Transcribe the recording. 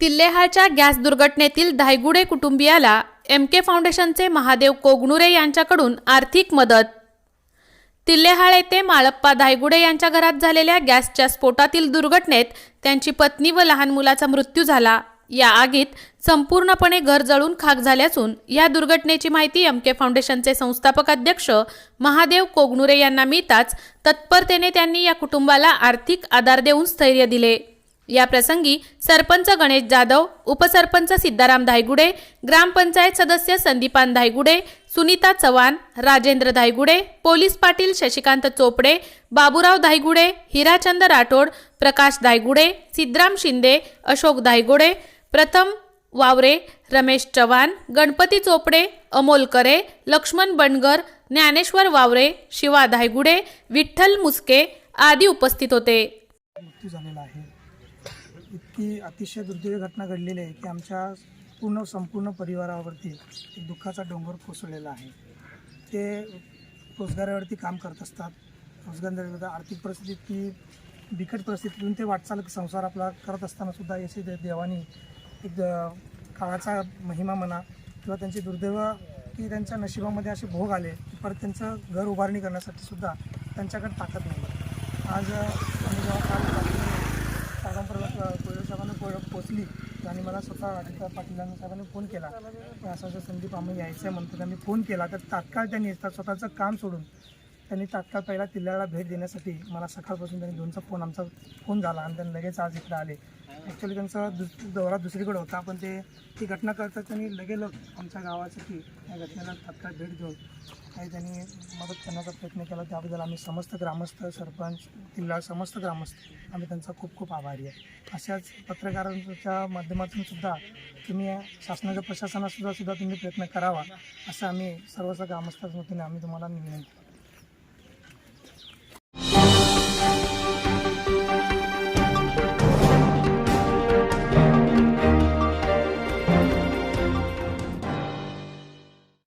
तिल्लेहाळच्या gas दुर्घटनेतील Dhaygude कुटुंबियाला M के फाउंडेशनचे महादेव कोगणुरे यांच्याकडून आर्थिक मदत. तिल्लेहाळ येथे माळप्पा धायगुडे यांच्या घरात झालेल्या गॅसच्या स्फोटातील दुर्घटनेत त्यांची पत्नी व लहान मुलाचा मृत्यू झाला. या आगीत संपूर्णपणे घर जळून खाक झाले असून या दुर्घटनेची माहिती एम के फाउंडेशनचे संस्थापक अध्यक्ष महादेव कोगणुरे यांना मिळताच तत्परतेने त्यांनी या कुटुंबाला आर्थिक आधार देऊन स्थैर्य दिले. या प्रसंगी सरपंच गणेश जाधव उपसरपंच सिद्धाराम धायगुडे ग्रामपंचायत सदस्य संदीपान धायगुडे सुनीता चव्हाण राजेंद्र धायगुडे पोलीस पाटील शशिकांत चोपडे बाबूराव धायगुडे हिराचंद राठोड प्रकाश धायगुडे सिद्धराम शिंदे अशोक धायगुडे प्रथम वावरे रमेश चव्हाण गणपती चोपडे अमोल करे लक्ष्मण बनगर ज्ञानेश्वर वावरे शिवा धायगुडे विठ्ठल मुसके आदी उपस्थित होते. मृत्यू झालेला आहे. इतकी अतिशय दुर्दैवी घटना घडलेली आहे की आमच्या पूर्ण संपूर्ण परिवारावरती एक दुःखाचा डोंगर कोसळलेला आहे. ते रोजगारावरती काम करत असतात. रोजगार आर्थिक परिस्थिती इतकी बिकट परिस्थितीतून ते वाटचाल संसार आपला करत असताना सुद्धा यशी देवानी एक काळाचा महिमा म्हणा किंवा त्यांची दुर्दैव की त्यांच्या नशिबामध्ये असे भोग आले की परत त्यांचं घर उभारणी करण्यासाठी सुद्धा त्यांच्याकडे ताकद नाही. आज मला स्वतः अजिता पाटीलांना साहेबांनी फोन केला. की असं असं संदीप आम्ही यायचं आहे म्हणतो त्यांनी फोन केला. तर तात्काळ त्यांनी तर स्वतःचं काम सोडून त्यांनी तात्काळ पहिला किल्ल्याला भेट देण्यासाठी मला सकाळपासून त्यांनी दोनचा फोन आमचा फोन झाला आणि त्यांनी लगेच आज इकडे आले. ॲक्च्युली त्यांचा दुस दौरा दुसरीकडे होता पण ते ती घटना करता त्यांनी लगेच आमच्या गावासाठी या घटनेला तात्काळ भेट देऊन काही त्यांनी मदत करण्याचा प्रयत्न केला. त्याबद्दल आम्ही समस्त ग्रामस्थ सरपंच किल्ला समस्त ग्रामस्थ आम्ही त्यांचा खूप खूप आभारी आहे. अशाच पत्रकारांच्या माध्यमातून सुद्धा तुम्ही शासनाच्या प्रशासनासुद्धा सुद्धा तुम्ही प्रयत्न करावा असं आम्ही सर्वच ग्रामस्थांच्या वतीने आम्ही तुम्हाला विनंती